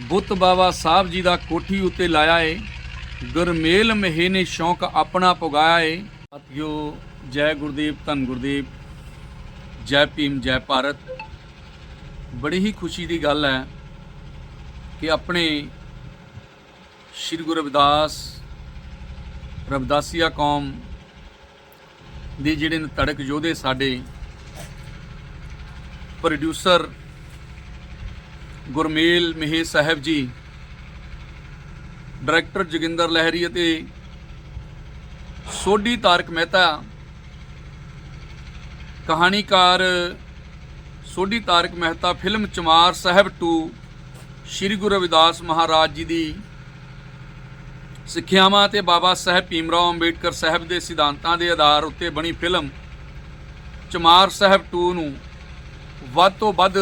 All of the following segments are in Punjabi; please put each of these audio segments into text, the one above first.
ਬੁੱਤ ਬਾਬਾ ਸਾਹਿਬ ਜੀ ਦਾ ਕੋਠੀ ਉੱਤੇ ਲਾਇਆ ਏ। ਗੁਰਮੇਲ ਮਹੇ ਨੇ ਸ਼ੌਂਕ ਆਪਣਾ ਪੁਗਾਇਆ ਏ। ਸਤਿਓ ਜੈ ਗੁਰਦੇਵ, ਧੰਨ ਗੁਰਦੇਵ। ਜੈ ਭੀਮ, ਜੈ ਭਾਰਤ। ਬੜੀ ਹੀ ਖੁਸ਼ੀ ਦੀ ਗੱਲ ਹੈ ਕਿ ਆਪਣੇ ਸ੍ਰੀ ਗੁਰੂ ਰਵਿਦਾਸ, ਰਵਿਦਾਸੀਆ ਕੌਮ ਦੇ ਜਿਹੜੇ ਨੇ ਤੜਕ ਯੋਧੇ ਸਾਡੇ ਪ੍ਰੋਡਿਊਸਰ ਗੁਰਮੇਲ ਮਹੇ ਸਾਹਿਬ ਜੀ, ਡਾਇਰੈਕਟਰ ਜੋਗਿੰਦਰ ਲਹਿਰੀ ਅਤੇ ਸੋਢੀ ਤਾਰਕ ਮਹਿਤਾ, ਕਹਾਣੀਕਾਰ ਸੋਢੀ ਤਾਰਕ ਮਹਿਤਾ, ਫਿਲਮ ਚਮਾਰ ਸਾਹਿਬ 2 ਸ੍ਰੀ ਗੁਰੂ ਰਵਿਦਾਸ ਮਹਾਰਾਜ ਜੀ ਦੀ ਸਿੱਖਿਆਵਾਂ ਤੇ ਬਾਬਾ ਸਾਹਿਬ ਭੀਮਰਾਓ ਅੰਬੇਡਕਰ ਸਾਹਿਬ ਦੇ ਸਿਧਾਂਤਾਂ ਦੇ ਆਧਾਰ ਉੱਤੇ ਬਣੀ ਫਿਲਮ ਚਮਾਰ ਸਾਹਿਬ 2 ਨੂੰ ਵੱਧ ਤੋਂ ਵੱਧ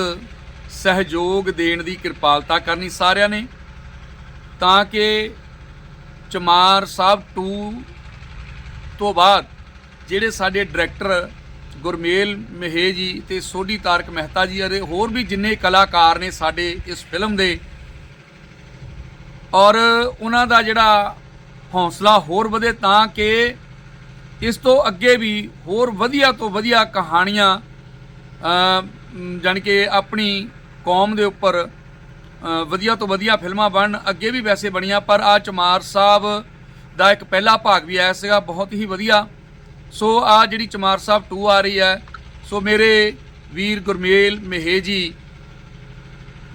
ਸਹਿਯੋਗ ਦੇਣ ਦੀ ਕਿਰਪਾਲਤਾ ਕਰਨੀ ਸਾਰਿਆਂ ਨੇ ਤਾਂ ਕਿ ਚਮਾਰ ਸਾਹਿਬ 2 ਤੋਂ ਬਾਅਦ ਜਿਹੜੇ ਸਾਡੇ ਡਾਇਰੈਕਟਰ ਗੁਰਮੇਲ ਮਹੇ ਜੀ ਤੇ ਸੋਢੀ ਤਾਰਕ ਮਹਿਤਾ ਜੀ ਅਤੇ ਹੋਰ ਵੀ ਜਿੰਨੇ ਕਲਾਕਾਰ ਨੇ ਸਾਡੇ ਇਸ ਫਿਲਮ ਦੇ ਔਰ ਉਹਨਾਂ ਦਾ ਜਿਹੜਾ ਹੌਸਲਾ ਹੋਰ ਵਧੇ ਤਾਂ ਕਿ ਇਸ ਤੋਂ ਅੱਗੇ ਵੀ ਹੋਰ ਵਧੀਆ ਤੋਂ ਵਧੀਆ ਕਹਾਣੀਆਂ ਅ, ਜਾਣੀ ਕਿ ਆਪਣੀ ਕੌਮ ਦੇ ਉੱਪਰ ਵਧੀਆ ਤੋਂ ਵਧੀਆ ਫਿਲਮਾਂ ਬਣਨ, ਅੱਗੇ ਵੀ ਵੈਸੇ ਬਣੀਆਂ, ਪਰ ਆ ਚਮਾਰ ਸਾਹਿਬ ਦਾ ਇੱਕ ਪਹਿਲਾ ਭਾਗ ਵੀ ਆਇਆ ਸੀਗਾ, ਬਹੁਤ ਹੀ ਵਧੀਆ। ਸੋ ਆ ਜਿਹੜੀ ਚਮਾਰ ਸਾਹਿਬ 2 ਆ ਰਹੀ ਹੈ, ਸੋ ਮੇਰੇ ਵੀਰ ਗੁਰਮੇਲ ਮਹੇ ਜੀ,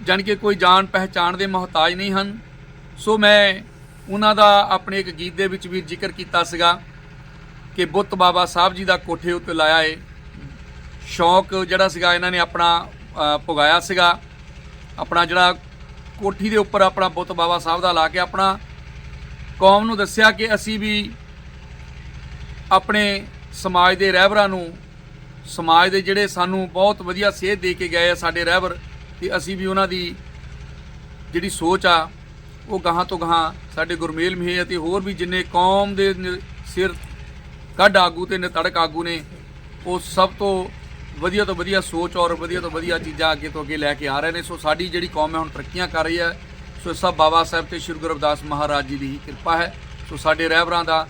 ਜਾਣੀ ਕਿ ਕੋਈ ਜਾਣ ਪਹਿਚਾਣ ਦੇ ਮੁਹਤਾਜ ਨਹੀਂ ਹਨ। ਸੋ ਮੈਂ ਉਹਨਾਂ ਦਾ ਆਪਣੇ ਇੱਕ ਗੀਤ ਦੇ ਵਿੱਚ ਵੀ ਜ਼ਿਕਰ ਕੀਤਾ ਸੀਗਾ, ਕਿ ਬੁੱਤ ਬਾਬਾ ਸਾਹਿਬ ਜੀ ਦਾ ਕੋਠੇ ਉੱਤੇ ਲਾਇਆ ਏ। ਸ਼ੌਕ ਜਿਹੜਾ ਸੀਗਾ, ਇਹਨਾਂ ਨੇ ਆਪਣਾ ਪੁਗਾਇਆ ਸੀਗਾ। ਆਪਣਾ ਜਿਹੜਾ ਕੋਠੀ ਦੇ ਉੱਪਰ ਆਪਣਾ ਬੁੱਤ ਬਾਬਾ ਸਾਹਿਬ ਦਾ ਲਾ ਕੇ ਆਪਣਾ ਕੌਮ ਨੂੰ ਦੱਸਿਆ ਕਿ ਅਸੀਂ ਵੀ ਆਪਣੇ ਸਮਾਜ ਦੇ ਰਹਿਬਰਾਂ ਨੂੰ, ਸਮਾਜ ਦੇ ਜਿਹੜੇ ਸਾਨੂੰ ਬਹੁਤ ਵਧੀਆ ਸੇਧ ਦੇ ਕੇ ਗਏ ਆ ਸਾਡੇ ਰਹਿਬਰ, ਤੇ ਅਸੀਂ ਵੀ ਉਹਨਾਂ ਦੀ ਜਿਹੜੀ ਸੋਚ ਆ, ਉਹ ਗਾਹਾਂ ਤੋਂ ਗਾਹਾਂ ਸਾਡੇ ਗੁਰਮੇਲ ਮਹੇ ਅਤੇ ਹੋਰ ਵੀ ਜਿੰਨੇ ਕੌਮ ਦੇ ਨ- ਸਿਰ ਕੱਢ ਆਗੂ ਤੇ ਨਿਤੜਕ ਆਗੂ ਨੇ, ਉਹ ਸਭ ਤੋਂ ਵਧੀਆ ਤੋਂ ਵਧੀਆ ਸੋਚ ਔਰ ਵਧੀਆ ਤੋਂ ਵਧੀਆ ਚੀਜ਼ਾਂ ਅੱਗੇ ਤੋਂ ਅੱਗੇ ਲੈ ਕੇ ਆ ਰਹੇ ਨੇ। ਸੋ ਸਾਡੀ ਜਿਹੜੀ ਕੌਮ ਹੈ, ਹੁਣ ਤਰੱਕੀਆਂ ਕਰ ਰਹੀ ਹੈ। ਸੋ ਇਹ ਸਭ ਬਾਬਾ ਸਾਹਿਬ ਤੇ ਸ਼੍ਰੀ ਗੁਰੂ ਰਵਿਦਾਸ ਮਹਾਰਾਜ ਜੀ ਦੀ ਹੀ ਕਿਰਪਾ ਹੈ। ਸੋ ਸਾਡੇ ਰਹਿਬਰਾਂ ਦਾ,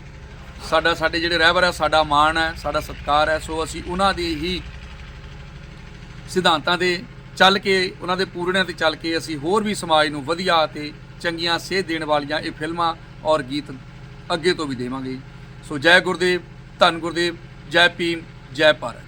ਸਾਡਾ, ਸਾਡੇ ਜਿਹੜੇ ਰਹਿਬਰ ਹੈ, ਸਾਡਾ ਮਾਣ ਹੈ, ਸਾਡਾ ਸਤਿਕਾਰ ਹੈ। ਸੋ ਅਸੀਂ ਉਹਨਾਂ ਦੇ ਹੀ ਸਿਧਾਂਤਾਂ ਦੇ ਚੱਲ ਕੇ, ਉਹਨਾਂ ਦੇ ਪੂਰਣਿਆਂ ਤੇ ਚੱਲ ਕੇ ਅਸੀਂ ਹੋਰ ਵੀ ਸਮਾਜ ਨੂੰ ਵਧੀਆ ਤੇ ਚੰਗੀਆਂ ਸੇਧ ਦੇਣ ਵਾਲੀਆਂ ਇਹ ਫਿਲਮਾਂ ਔਰ ਗੀਤ ਅੱਗੇ ਤੋਂ ਵੀ ਦੇਵਾਂਗੇ। ਸੋ ਜੈ ਗੁਰਦੇਵ, ਧੰਨ ਗੁਰਦੇਵ, ਜੈ ਭੀਮ, ਜੈ ਭਾਰਤ।